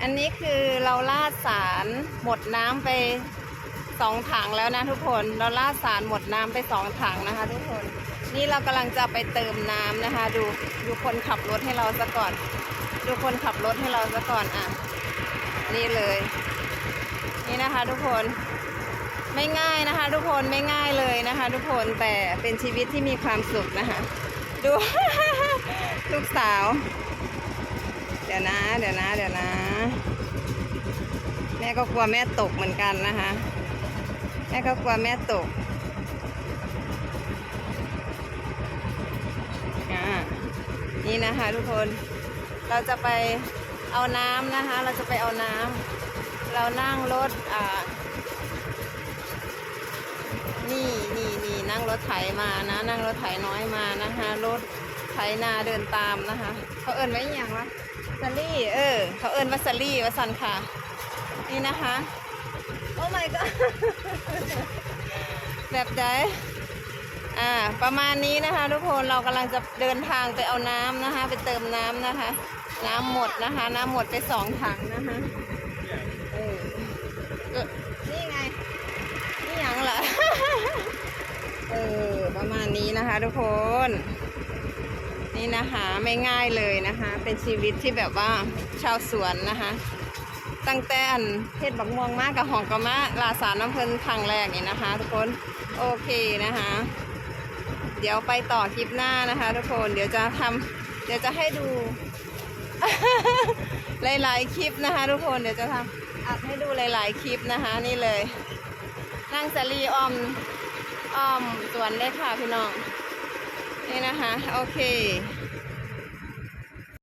อันนี้คือเราลาดสารหมดน้ำไปสองถังแล้วนะทุกคน เราลาดสารหมดน้ำไปสองถังนะคะ ทุกคน นี่เรากำลังจะไปเติมน้ำนะคะ ดูดูคนขับรถให้เราซะก่อน ดูคนขับรถให้เราซะก่อนอะ นี่เลย นี่นะคะทุกคนไม่ง่ายนะคะ ทุกคนไม่ง่ายเลยนะคะ ทุกคนแต่เป็นชีวิตที่มีความสุขนะคะ ดู ลูกสาว เดี๋ยวนะ เดี๋ยวนะ เดี๋ยวนะ แม่ก็กลัวแม่ตกเหมือนกันนะคะ แม่ก็กลัวแม่ตกอ่านี่นะคะทุกคน เราจะไปเอาน้ำนะคะ เราจะไปเอาน้ำ เรานั่งรถอ่า นี่นี่นี่นั่งรถไถมานะ นั่งรถไถน้อยมานะคะ รถ ไถนาเดินตามนะคะ เขาเอินไว้อย่างวะสลี่เออ เขาเอินว่าสลี่ว่าสันค่ะ นี่นะคะ โอ้ my god แบบใดอ่า ประมาณนี้นะคะ ทุกคนเรากำลังจะเดินทางไปเอาน้ำนะคะ ไปเติมน้ำนะคะ น้ำหมดนะคะ น้ำหมดไปสองถังนะคะเออนี่ไง นี่ยังล่ะเออ ประมาณนี้นะคะ ทุกคน นี่นะคะไม่ง่ายเลยนะคะ เป็นชีวิตที่แบบว่าชาวสวนนะคะ ตั้งแต่อันเพชรบักม่วงมากกับหองกระมะลาสารน้ำเพลินครั้งแรกนี่นะคะ ทุกคนโอเคนะคะ เดี๋ยวไปต่อคลิปหน้านะคะ ทุกคนเดี๋ยวจะทำเดี๋ยวจะให้ดู หลายๆคลิปนะคะ ทุกคนเดี๋ยวจะทำอัดให้ดูหลาย ๆ คลิปนะคะ นี่เลยนั่งสลีอ้อมอ้อมสวนเลยค่ะพี่น้อง นะคะ โอเค